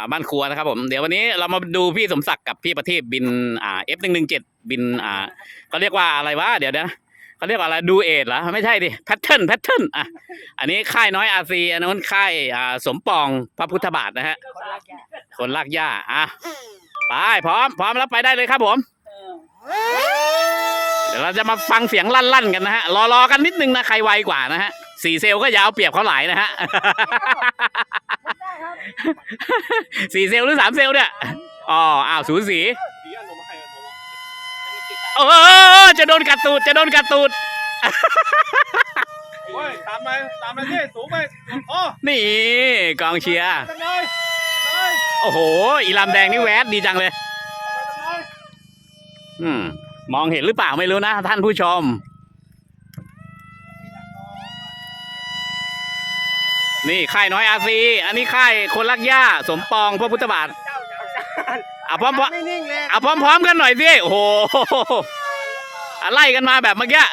อ่าบ้านครัวนะครับผมเดี๋ยววันนี้เรามาดูพี่สมศักดิ์กับพี่ประทีปบินอ่า F หนึ่งหนึ่งเจ็ดบินอ่าเขาเรียกว่าอะไรวะเดี๋ยวนะเขาเรียกว่าอะไรดูเอทเหรอไม่ใช่ดิแพทเทิร์นแพทเทิร์นอะอันนี้ค่ายน้อยอาซีอันนู้นค่ายอ่าสมปองพระพุทธบาทนะฮะคนลากหญ้าอะไปพร้อมพร้อมแล้วไปได้เลยครับผม เดี๋ยวเราจะมาฟังเสียงลั่นๆกันนะฮะรอรอกันนิดนึงนะใครไวกว่านะฮะสี่เซลก็ยาวเปรียบเขาหลายนะฮะ สี่เซลลหรือสามเซลลเนี่ย อ๋อ อ้าวสูสีเออจะโดนกัดตูด จะโดนกัดตูดโอ้ยตามมาตามมาที่สูงไปโอ้นี่ กองเชียร์กันเลยเลยโอ้โห อีลำแดงนี่แวดดีจังเลยเลย อืม มองเห็นหรือเปล่าไม่รู้นะท่านผู้ชม นี่ค่ายน้อยอาซีอันนี้ค่ายคนรักหญ้าสมปองพระพุทธบาทอะพร้อมๆไม่นิ่งเลยอะพร้อมๆกันหน่อยสิโอ้โหอะไล่กันมาแบบเมื่อกี้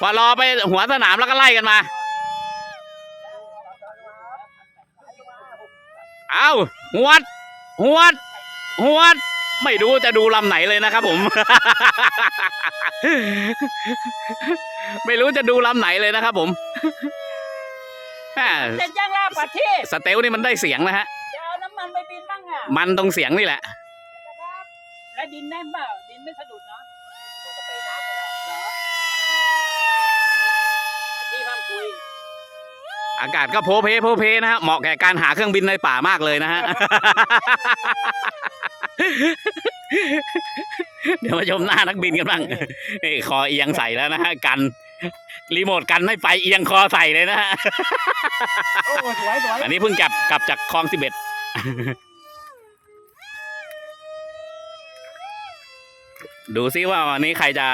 พอรอไปหัวสนามแล้วก็ไล่กันมา เอาหวด หวด หวด ไม่รู้จะดูลำไหนเลยนะครับผม ไม่รู้จะดูลำไหนเลยนะครับผม แหม่เสร็จยังล่ะปัดที่สเตลนี่มันได้เสียงนะฮะ จะเอาน้ำมันไปบินบ้างอะมันตรงเสียงนี่แหละนะครับแล้วดินแน่นเปล่าดินไม่สะดุดเนาะเหรอที่ห้ามคุยอากาศก็โพเพโพเพนะฮะ เหมาะแก่การหาเครื่องบินในป่ามากเลยนะฮะ เดี๋ยวมาชมหน้านักบินกันบ้างนี่คอเอียงใส่แล้วนะฮะกัน รีโมทกันไม่ไปเอียงคอใส่เลยนะฮะ โอ้สวยสวยอันนี้เพิ่งกลับกลับจากคลองสิบเอ็ด ดูซิว่าวันนี้ใครจะ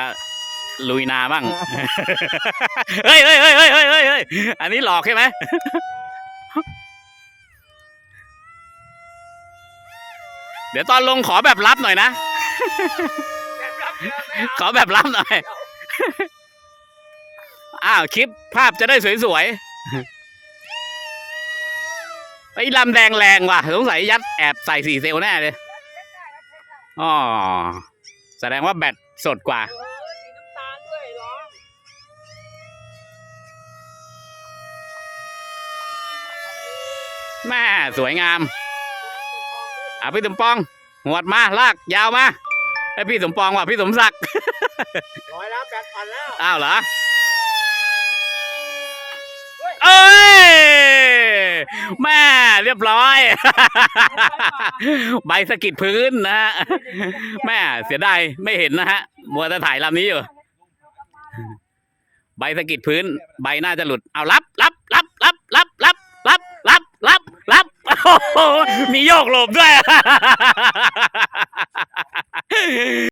ลุยนาบ้าง เฮ้ยเฮ้ยเฮ้ยเฮ้ยเฮ้ยเฮ้ยเฮ้ยอันนี้หลอกใช่ไหม เดี๋ยวตอนลงขอแบบลับหน่อยนะ ขอแบบลับหน่อย อ้าวคลิปภาพจะได้สวยๆไอ้ลำแดงแรงว่ะสงสัยยัดแอบใส่สี่เซลลแน่เลยอ๋อแสดงว่าแบตสดกว่าเออสีน้ำตาลด้วยร้องแม่สวยงามอะพี่สมปอง หวดมาลากยาวมาไอพี่สมปองว่ะพี่สมศักดิ์ร้อยแล้วแปดพันแล้ว อ้าวเหรอ เอ้ย แม่เรียบร้อย ใบสะกิดพื้นนะฮะแม่เสียดายไม่เห็นนะฮะมัวแต่ถ่ายลำนี้อยู่ ใบสะกิดพื้น ใบน่าจะหลุด เอารับรับรับรับรับรับรับรับรับรับโอ้โหมีโยกหลบด้วย